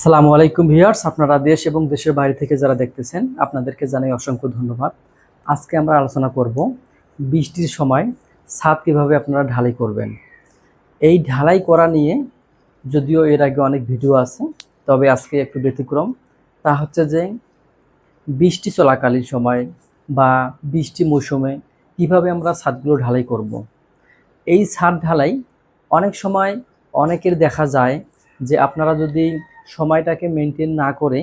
আসসালামু আলাইকুম ভিউয়ার্স, আপনারা দেশ এবং দেশের বাইরে থেকে যারা দেখতেছেন, আপনাদেরকে জানাই অসংখ্য ধন্যবাদ। আজকে আমরা আলোচনা করব বৃষ্টির সময় ছাদ কীভাবে আপনারা ঢালাই করবেন। এই ঢালাই করা নিয়ে যদিও এর আগে অনেক ভিডিও আছে, তবে আজকে একটু ব্যতিক্রম। তা হচ্ছে যে, বৃষ্টি চলাকালীন সময় বা বৃষ্টি মৌসুমে কীভাবে আমরা ছাদগুলো ঢালাই করব। এই ছাদ ঢালাই অনেক সময় অনেকের দেখা যায় যে আপনারা যদি সময়টাকে মেনটেন না করে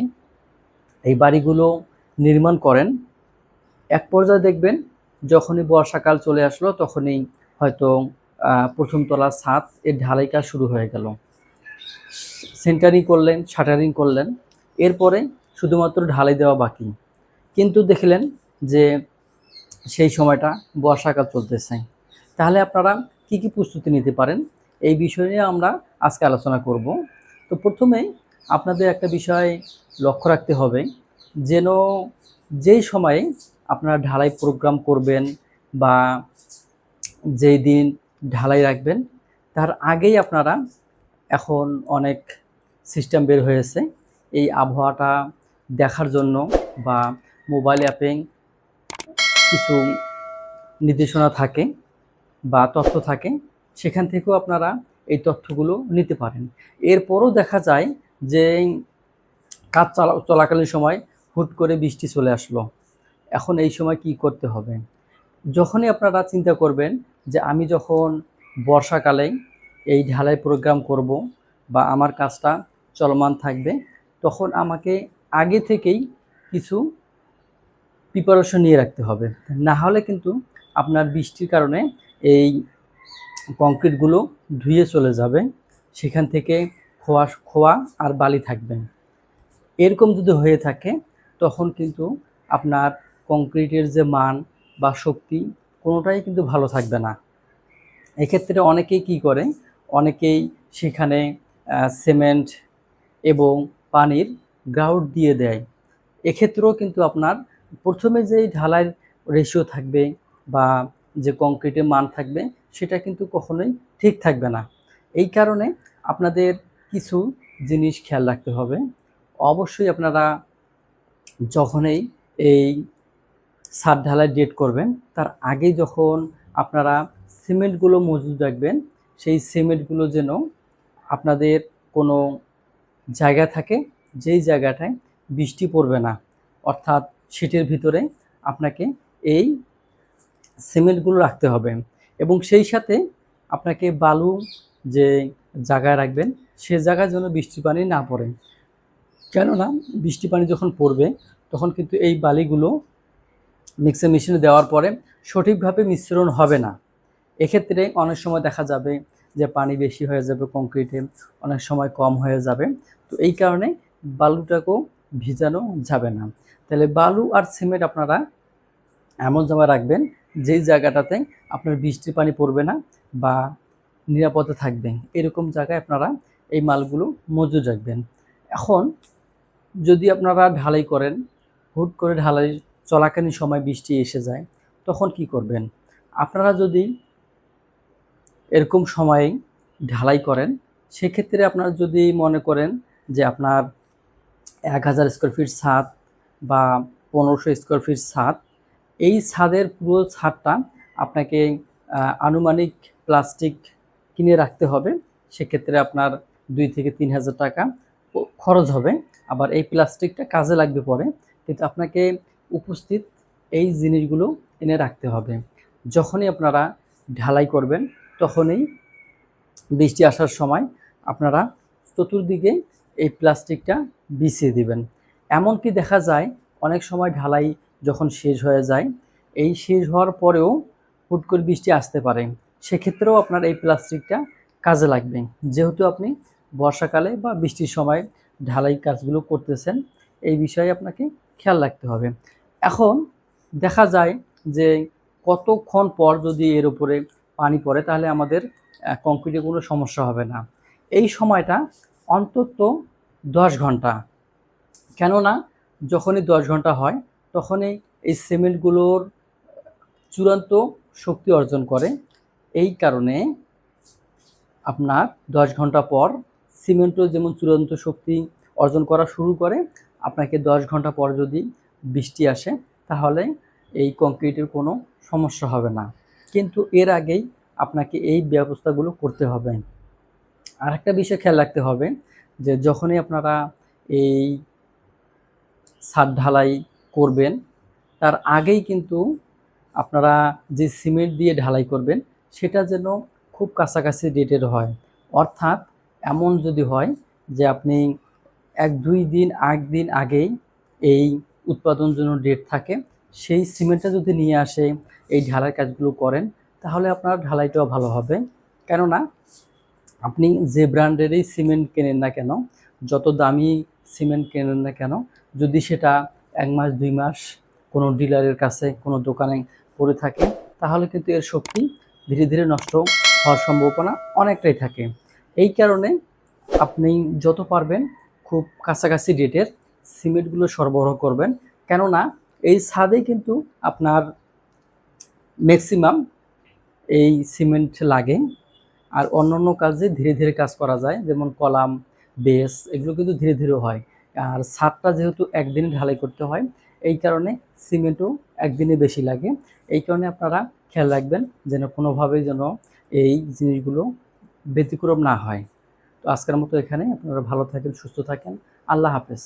এই বাড়িগুলো নির্মাণ করেন। এক পর্যায়ে দেখবেন যখনই বর্ষাকাল চলে আসলো তখনই হয়তো প্রথম তলার ছাদ, এর ঢালাই কাজ শুরু হয়ে গেল। সেন্টারিং করলেন শাটারিং করলেন, এরপরে শুধুমাত্র ঢালাই দেওয়া বাকি। কিন্তু দেখলেন যে সেই সময়টা বর্ষাকাল চলতেছে। তাহলে আপনারা কি কি প্রস্তুতি নিতে পারেন? এই বিষয় নিয়ে আমরা আজকে আলোচনা করব। তো প্রথমেই আপনাদের একটা বিষয় লক্ষ্য রাখতে হবে, যেন যেই সময়ে আপনারা ঢালাই প্রোগ্রাম করবেন বা যেই দিন ঢালাই রাখবেন, তার আগেই আপনারা এখন অনেক সিস্টেম বের হয়েছে। এই আবহাওয়াটা দেখার জন্য বা মোবাইল অ্যাপে কিছু নির্দেশনা থাকে বা তথ্য থাকে, সেখান থেকেও আপনারা এই তথ্যগুলো নিতে পারেন। এরপরও দেখা যায় যে কাজ চলা, চলাকালীন সময় হুট করে বৃষ্টি চলে আসলো। এখন এই সময় কি করতে হবে? যখনই আপনারা চিন্তা করবেন যে আমি যখন বর্ষাকালে এই ঢালাই প্রোগ্রাম করব বা আমার কাজটা চলমান থাকবে, তখন আমাকে আগে থেকেই কিছু প্রিপারেশন নিয়ে রাখতে হবে। না হলে কিন্তু আপনার বৃষ্টির কারণে এই কংক্রিটগুলো ধুয়ে চলে যাবে। সেখান থেকে খোয়া খোয়া আর বালি থাকবে। এরকম যদি হয়ে থাকে, তখন কিন্তু আপনার কংক্রিটের যে মান বা শক্তি কোনোটাই কিন্তু ভালো থাকবে না। এক্ষেত্রে অনেকেই কি করে? অনেকেই সেখানে সিমেন্ট এবং পানির গ্রাউট দিয়ে দেয়। এক্ষেত্রেও কিন্তু আপনার প্রথমে যেই ঢালাইয়ের রেশিও থাকবে বা যে কংক্রিটের মান থাকবে, সেটা কিন্তু কখনোই ঠিক থাকবে না। এই কারণে আপনাদের কিছু জিনিস খেয়াল রাখতে হবে। অবশ্যই আপনারা যখনই এই ছাদ ঢালাই ডেট করবেন, তার আগে যখন আপনারা সিমেন্টগুলো মজুদ রাখবেন, সেই সিমেন্টগুলো যেন আপনাদের কোনো জায়গা থাকে, যেই জায়গাটায় বৃষ্টি পড়বে না, অর্থাৎ শীটের ভিতরে আপনাকে এই সিমেন্টগুলো রাখতে হবে। এবং সেই সাথে আপনাকে বালু যে জায়গায় রাখবেন, সে জায়গায় যেন বৃষ্টি পানি না পড়ে। কেননা বৃষ্টি পানি যখন পড়বে, তখন কিন্তু এই বালিগুলো মিক্সার মেশিনে দেওয়ার পরে সঠিকভাবে মিশ্রণ হবে না। এক্ষেত্রে অনেক সময় দেখা যাবে যে পানি বেশি হয়ে যাবে কংক্রিটে অনেক সময় কম হয়ে যাবে। তো এই কারণে বালুটাকেও ভিজানো যাবে না। তাহলে বালু আর সিমেন্ট আপনারা এমন জায়গায় রাখবেন, যেই জায়গাটাতে আপনার বৃষ্টির পানি পড়বে না বা নিরাপদে থাকবে এরকম জায়গায় আপনারা এই মালগুলো মজুদ রাখবেন। এখন যদি আপনারা ঢালাই করেন, হুট করে ঢালাই, চলাকালীন সময় বৃষ্টি এসে যায়, তখন কি করবেন? আপনারা যদি এরকম সময়ে ঢালাই করেন, সেক্ষেত্রে আপনারা যদি মনে করেন যে আপনার এক হাজার স্কোয়ার ফিট ছাদ বা পনেরোশো স্কোয়ার ফিট ছাদ, এই ছাদের পুরো ছাদটা আপনাকে আনুমানিক প্লাস্টিক কিনে রাখতে হবে, সেক্ষেত্রে আপনার দুই থেকে তিন হাজার টাকা খরচ হবে। আবার এই প্লাস্টিকটা কাজে লাগবে পরে, কিন্তু আপনাকে উপস্থিত এই জিনিসগুলো এনে রাখতে হবে। যখনই আপনারা ঢালাই করবেন, তখনই বৃষ্টি আসার সময় আপনারা চতুর্দিকে এই প্লাস্টিকটা বিছিয়ে দিবেন। এমনকি দেখা যায়, অনেক সময় ঢালাই যখন শেষ হয়ে যায়, এই শেষ হওয়ার পরেও হুট করে বৃষ্টি আসতে পারে। সেক্ষেত্রেও আপনার এই প্লাস্টিকটা কাজে লাগবে। যেহেতু আপনি বর্ষাকালে বা বৃষ্টির সময় ঢালাই কাজগুলো করতেছেন, এই বিষয়ে আপনাকে খেয়াল রাখতে হবে। এখন দেখা যায় যে কতক্ষণ পর যদি এর উপরে পানি পড়ে, তাহলে আমাদের কংক্রিটে কোনো সমস্যা হবে না। এই সময়টা অন্তত দশ ঘণ্টা। কেননা যখনই দশ ঘণ্টা হয়, তখনই এই সিমেন্টগুলোর চূড়ান্ত শক্তি অর্জন করে। এই কারণে আপনার দশ ঘণ্টা পর সিমেন্টও যেমন চূড়ান্ত শক্তি অর্জন করা শুরু করে, আপনাকে দশ ঘণ্টা পর যদি বৃষ্টি আসে, তাহলে এই কংক্রিটের কোনো সমস্যা হবে না। কিন্তু এর আগেই আপনাকে এই ব্যবস্থাগুলো করতে হবে। আর একটা বিষয় খেয়াল রাখতে হবে যে যখনই আপনারা এই ছাদ ঢালাই করবেন, তার আগেই কিন্তু আপনারা যে সিমেন্ট দিয়ে ঢালাই করবেন সেটা যেন খুব কাছাকাছি ডেটের হয়। অর্থাৎ এমন যদি হয় যে আপনি এক, দুই দিন এক দিন আগেই এই উৎপাদন জন্য ডেট থাকে, সেই সিমেন্টটা যদি নিয়ে আসে, এই ঢালাই কাজগুলো করেন, তাহলে আপনার ঢালাইটাও ভালো হবে। কেননা আপনি যে ব্র্যান্ডেরই সিমেন্ট কেনেন না কেন, যত দামি সিমেন্ট কেনেন না কেন, যদি সেটা এক মাস, দুই মাস কোনো ডিলারের কাছে, কোনো দোকানে পড়ে থাকে, তাহলে কিন্তু এর শক্তি ধীরে ধীরে নষ্ট হওয়ার সম্ভাবনা অনেকটাই থাকে। এই কারণে আপনি যত পারবেন খুব কাছাকাছি ডেটের সিমেন্টগুলো সরবরাহ করবেন। কেননা এই ছাদে কিন্তু আপনার ম্যাক্সিমাম এই সিমেন্ট লাগে আর অন্যান্য কাজে ধীরে ধীরে কাজ করা যায়, যেমন কলাম, বেস, এগুলো কিন্তু ধীরে ধীরে হয়। আর ছাদটা যেহেতু একদিনে ঢালাই করতে হয় এই কারণে সিমেন্টও একদিনে বেশি লাগে। এই কারণে আপনারা খেয়াল রাখবেন যেন কোনোভাবেই যেন এই জিনিসগুলো ব্যতিক্রম না হয়। তো আজকের মতো এখানে। আপনারা ভালো থাকেন, সুস্থ থাকেন। আল্লাহ হাফেজ।